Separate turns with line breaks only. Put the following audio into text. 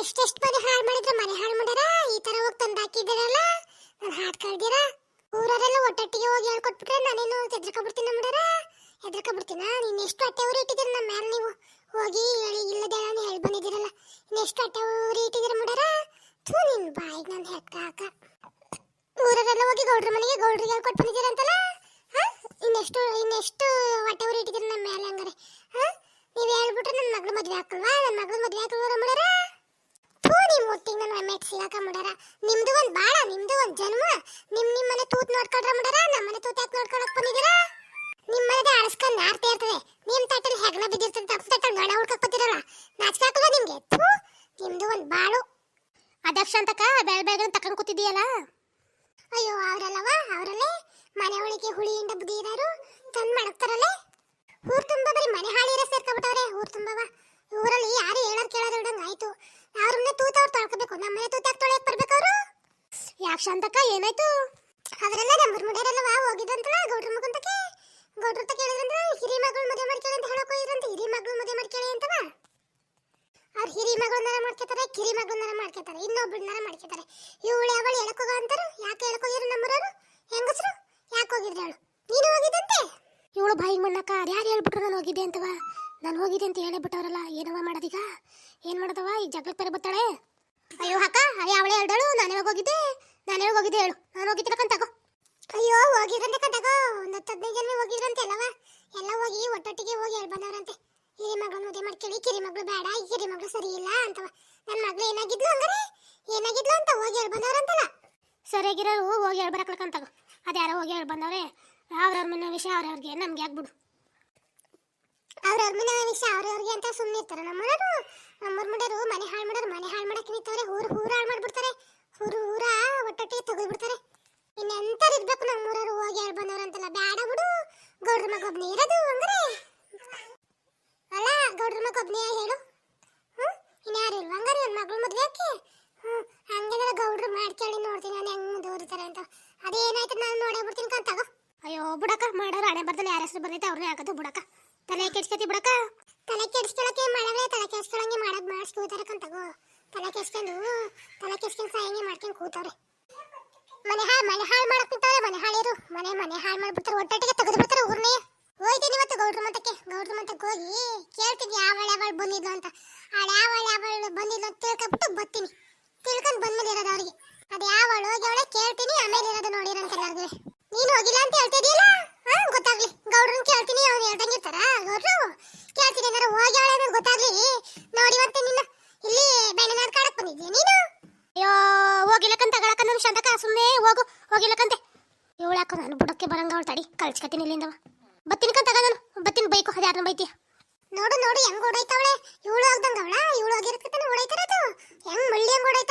ಎಷ್ಟೆಷ್ಟು ಮನೆ ಹಾಳು ಮಾಡಿದ್ರೆ ಮನೆ ಹಾಳು ಮಾಡ್ಯಾರ? ಈ ತರ ಹೋಗಿ ತಂದು ಹಾಕಿದ್ದೀರಲ್ಲ? ನಾನು ಹಾಡ್ ಕಳ್ದಿರ? ಊರವರೆಲ್ಲ ಒಟ್ಟೊಟ್ಟಿಗೆ ಹೋಗಿ ಹೇಳ್ಕೊಟ್ಬಿಟ್ರೆ ನಾನೇನು ಹೆದ್ರಕೊಬಿಡ್ತೀನಿ ಮಾಡ್ಯಾರ ಹೆದ್ರಕೊಬಿಡ್ತೀನ? ನೀನು ಎಷ್ಟು ಅಟ್ಟೆ ಊರಿ ಇಟ್ಟಿದ್ದೀರ ನಮ್ಮ ಮ್ಯಾಲ ನೀವು? ಹೋಗಿ ಹೇಳಿ, ಇಲ್ಲದೆ ಹೇಳಿ ಬಂದಿದ್ದೀರಲ್ಲ. ಇನ್ನು ಎಷ್ಟು ಹೊಟ್ಟೆ ಊರಿ ಇಟ್ಟಿದ್ದೀರ ಮಾಡ್ಯಾರ ಥೂ, ನಿನ್ ಬಾಯಿಗೆ ನಾನು ಹೆಕ್ಕ ಹಾಕ. ಊರವರೆಲ್ಲ ಹೋಗಿ ಗೌಡ್ರ ಮನೆಗೆ ಗೌಡ್ರಿಗೆ ಹೇಳ್ಕೊಟ್ಟು ಬಂದಿದ್ದೀರಂತಲ್ಲ? ಹಾ? ಇನ್ನೆಷ್ಟು ಇನ್ನೆಷ್ಟು ಹೊಟ್ಟೆ ಊರಿ ಇಟ್ಟಿದ್ದೀರ ನಮ್ಮ ಮ್ಯಾಲೆ ಹಂಗಾರೆ? ಮಾಡ್ಯಾರ ನಿಮ್ದು ಒಂದ್ ಬಾಳ ನಿಮ್ದು ಒಂದು ಜನ್ಮ. ನಿಮ್ ನಿಮ್ ಮನೆ ತೂತ್ ನೋಡ್ಕೊಂಡ್ರ ಮಾಡ್ಯಾರ ನಮ್ಮ ಮನೆ ತೂತ್ ಯಾಕೆ ನೋಡ್ಕೊಳಕ್ ಬಂದಿದ್ದೀರಾ? ನಿಮ್ ಮನೆದೇ ಅಳಸ್ಕೊಂಡ್ ನಾರ್ತಾ ಇರ್ತದೆ. ನಿಮ್ ತಟ್ಟಲ್ ಹೆಗಲ ಬಿದ್ದಿರ್ತದೆ ತಪ್ಪ ತಟ್ಟಲ್ ಗಣ ಹುಡ್ಕಕ್ ಬತ್ತಿರಲ್ಲ ನಾಚಿಕೆ ಹಾಕಲ್ವಾ ನಿಮ್ಗೆ? ಥೂ ನಿಮ್ದು ಒಂದ್ ಬಾಳು.
ಅದಕ್ಷ ಅಂತಕ ಬೆಳ ಬೆಳಗ್ಗೆ ತಕೊಂಡ್ ಕೂತಿದೀಯಲ್ಲ
ಅಯ್ಯೋ ಅವ್ರಲ್ಲವ? ಅವರಲ್ಲೇ? ಮನೆ ಒಳಗೆ ಹುಳಿಯಿಂದ ಬುದ್ಧಿ ಇರೋರು ತಂದ್ ಮಾಡಕ್ತಾರಲ್ಲೇ ಊರ್ ತುಂಬಾ ಬರೀ ಮನೆ ಹಾಳಿರ ಸೇರ್ಕೊಬಿಟ್ಟವ್ರೆ ಊರ್ ತುಂಬವ? ಊರಲ್ಲಿ ಯಾರು
ಯಾಕೆ ಶಾಂತಕ ಏನಾಯ್ತು?
ಅವರೆಲ್ಲ ನಮ್ಮ ವಾ ಹೋಗಿದಂತಲ್ಲ ಗೌಡ್ರ ಮುಖಂತಕ್ಕೆ ಗೌಡ್ರ ತ ಕೇಳಿದ್ರಂತ ಹಿರಿ ಮಗಳು ಮದುವೆ ಮಾಡ್ಕೊಳ್ಳಿ ಅಂತ ಹೇಳಕ್ ಹೋಗಿದ್ರಂತ, ಹಿರಿ ಮಗಳು ಮದುವೆ ಮಾಡ್ಕೊಳ್ಳಿ ಅಂತವ? ಅವ್ರ ಹಿರಿ ಮಗಳನ್ನಾರ ಮಾಡ್ಕೊತಾರೆ, ಕಿರಿ ಮಗಳನ್ನಾರ ಮಾಡ್ಕೊತಾರೆ ಇನ್ನೊಬ್ಬಳನ್ನಾರ ಮಾಡ್ಕೊತಾರೆ. ಇವಳು ಅವಳು ಹೇಳಕ್ ಹೋಗೋ ಅಂತಾರೆ? ಯಾಕೆ ಹೇಳಕ್ ಹೋಗಿದ್ರು ನಮ್ಮೂರವರು? ಹೆಂಗಸ್ರು? ಯಾಕೆ ಹೋಗಿದ್ರು ಹೇಳು? ನೀನು ಹೋಗಿದ್ದಂತೆ?
ಇವಳು ಬಾಯಿಗೆ ಮಣ್ಣಕ್ಕ ಯಾರು ಹೇಳ್ಬಿಟ್ರು ನಾನು ಹೋಗಿದ್ದೆ ಅಂತವ? ನಾನು ಹೋಗಿದ್ದೆ ಅಂತ ಹೇಳಿಬಿಟ್ಟವರಲ್ಲ ಏನವ ಮಾಡೋದೀಗ? ಏನು ಮಾಡೋದವ ಈ ಜಗಳಕ್ಕೆ ಬೇರೆ ಬರ್ತಾಳೆ ಅಯ್ಯೋ ಅಕ್ಕ ಅಯ್ಯ ಅವಳೇ ಹೇಳ್ದಳು ನಾನು ಯಾವಾಗ ಹೋಗಿದ್ದೆ ನಾನು ಯಾವಾಗ ಹೋಗಿದ್ದೆ ಹೇಳು. ನಾನು ಹೋಗಿದ್ದಿರಕಂತ ತಗೋ.
ಅಯ್ಯೋ, ಹೋಗಿದ್ರಂತೆ ಕಂತಗೋ ಒಂದು ಹತ್ತು ಹದಿನೈದು ಜನ ಹೋಗಿದ್ರಂತೆ ಅಲ್ಲವ. ಎಲ್ಲ ಹೋಗಿ ಒಟ್ಟೊಟ್ಟಿಗೆ ಹೋಗಿ ಹೇಳಿ ಬಂದವರಂತೆ ಹಿರಿ ಮಗಳು ಮದುವೆ ಮಾಡ್ಕೇಳಿ ಕಿರಿ ಮಗಳು ಬೇಡ ಕಿರಿ ಮಗಳು ಸರಿ ಇಲ್ಲ ಅಂತವ. ನನ್ನ ಮಗಳು ಏನಾಗಿದ್ಲು ಹಂಗಾರೆ? ಏನಾಗಿದ್ಲು ಅಂತ ಹೋಗಿ ಹೇಳಿ ಬಂದವರಂತಲ್ಲ
ಸರಿಯಾಗಿರೋರು ಹೋಗಿ ಹೇಳ್ಬರಕ್ಲಕ್ಕಂತ ತಗೋ. ಅದು ಯಾರೋ ಹೋಗಿ ಹೇಳಿ ಬಂದವ್ರೆ ಅವ್ರವ್ರ ಮನೆ ವಿಷಯ ಅವ್ರವ್ರಿಗೆ, ನಮ್ಗೆ ಆಗ್ಬಿಡು. ಬಿಡು
ಅವ್ರವ್ರ ಮನೆ ವಿಷಯ ಅವ್ರವ್ರಿಗೆ ಅಂತ ಸುಮ್ಮನೆ ಇರ್ತಾರೆ ನಮ್ಮವರು ನಮ್ಮೂರ್ ಮುಂಡರು ಮನೆ ಹಾಳು ಮಾಡೋರು ಮನೆ ಹಾಳು ಮಾಡಕ್ಕೆ ನಿಂತವ್ರೆ, ಊರು ಊರು ಹಾಳು ಮಾಡ್ಬಿಡ್ತಾರೆ. ಊರು ಊರ ಒಟ್ಟೊಟ್ಟಿಗೆ ತೆಗೆದ್ಬಿಡ್ತಾರೆ ಇನ್ನೆಂತರು ಇರ್ಬೇಕು ನಮ್ಮೂರವ್ರು ಹೋಗಿ ಹೇಳಿ ಬಂದವ್ರು ಅಂತಲ್ಲ ಬೇಡ ಬಿಡು. ಗೌಡ್ರ ಮಗ ಒಬ್ನೇ ಇರೋದು ಹಂಗಾರೆ. ಅಲ್ಲ, ಗೌಡ್ರ ಮಗ ಹೇಳು. ಹ್ಞೂ ಇನ್ಯಾರು ಇಲ್ವಾ? ಹಂಗಾರೆ ನನ್ನ ಮಗಳು ಮದುವೆ ಯಾಕೆ? ಹ್ಞೂ ಹಂಗೇನಾರ ಗೌಡ್ರು ಮಾಡ್ಕೊಳ್ಳಿ ನೋಡ್ತೀನಿ ನಾನು ಹೆಂಗ್ ದೂರ್ತಾರೆ ಅಂತ. ಅದೇನಾಯ್ತು ನಾನು ನೋಡೇ ಬಿಡ್ತೀನಿ ಕಂತಾಗ
ಅಯ್ಯೋ ಬುಡಕ ಮಾಡೋರು ಹಣೆ ಬರ್ದಲ್ಲಿ ಯಾರ ಹೆಸರು ಬರ್ತೈತೆ ಅವ್ರನ್ನ ಹಾಕೋದು ಬುಡಕ ತಲೆ ಕೆಡ್ಸ್ಕೊತಿ ಬುಡಕ
ತಲೆ ಕೆಡ್ಸ್ಕೊಳಕ್ಕೆ ಮಳೆ ತಲೆ ಕೆಡ್ಸ್ಕೊಳಂಗೆ ಮಾಡೋದು ಮಾಡಿಸ್ಕೋತಾರೆ ಕಂತಗೋ ತಲೆ ಕೆಡ್ಸ್ಕೊಂಡು ತಲೆ ಕೆಡ್ಸ್ಕೊಂಡು ಸಾಯಂಗೆ ಮಾಡ್ಕೊಂಡು ಕೂತವ್ರೆ. ಮನೆ ಹಾಳು ಮನೆ ಹಾಳು ಮಾಡಕ್ ನಿಂತವ್ರೆ ಮನೆ ಹಾಳಿರು ಮನೆ ಮನೆ ಹಾಳು ಮಾಡ್ಬಿಡ್ತಾರೆ ಒಟ್ಟೊಟ್ಟಿಗೆ ತೆಗೆದು ಬಿಡ್ತಾರೆ ಊರ್ನೇ. ಹೋಯ್ತೀನಿ ಇವತ್ತು ಗೌಡ್ರ ಮತಕ್ಕೆ ಗೌಡ್ರ ಮತಕ್ಕೆ ಹೋಗಿ ಕೇಳ್ತೀನಿ ಯಾವಳ ಯಾವಳು ಬಂದಿದ್ಲು ಅಂತ. ಆಳ ಯಾವಳ ಯಾವಳು ಬಂದಿದ್ಲು ಅಂತ ತಿಳ್ಕೊಬಿಟ್ಟು ಬರ್ತೀನಿ. ತಿಳ್ಕೊಂಡು ಬಂದ್ಮೇಲೆ ಇರೋದು ಅವ್ರಿಗೆ. ಅದು ಹೋಗಿ ಅವಳೆ ಕೇಳ್ತೀನಿ, ಆಮೇಲೆ ಇರೋದು ನೋಡಿರಂತ ಎಲ್ಲರಿಗೂ. ನೀನು ಹೋಗಿಲ್ಲ ಅಂತ ಹೇಳ್ತಿದ್ಯಲ್ಲ ಹಾ, ಗೊತ್ತಾಗ್ಲಿ. ಗೌಡ್ರನ್ ಕೇಳ್ತೀನಿ, ಅವ್ನು ಹೇಳ್ದಂಗಿರ್ತಾರ ಗೌಡ್ರು, ಕೇಳ್ತೀನಿ. ಏನಾರ ಹೋಗಿ ಅವಳೆ ಗೊತ್ತಾಗ್ಲಿ. ಗೊತ್ತಾಗ್ಲಿ ನೋಡಿವಂತೆ ನಿನ್ನ ನೀನು?
ಅಯ್ಯೋ, ಹೋಗಿಲ್ಲಕಂತ ತಗೊಳಕ ನನ್ ಶಂದಕ ಸುಮ್ಮನೆ ಹೋಗು, ಹೋಗಿಲ್ಲಕಂತೆ. ಇವಳಾಕ ನಾನು ಬುಡಕ್ಕೆ ಬರಂಗ ಅವಳು ತಡಿ, ಕಳ್ಸ್ಕತೀನಿ ಇಲ್ಲಿಂದವ. ಬತ್ತಿನ ನಾನು, ಬತ್ತಿನ ಬೈಕು ಹಜಾರ್ನ ಬೈತಿ
ನೋಡು ನೋಡು, ಹೆಂಗ್ ಓಡಾಯ್ತಾವಳೆ? ಇವಳು ಆಗ್ದಂಗ ಅವಳ ಇವಳು ಆಗಿರಕ್ಕೆ ಓಡಾಯ್ತಾರದು? ಹೆಂಗ್ ಮಳ್ಳಿ ಹೆಂಗ್ ಓಡಾಯ್ತ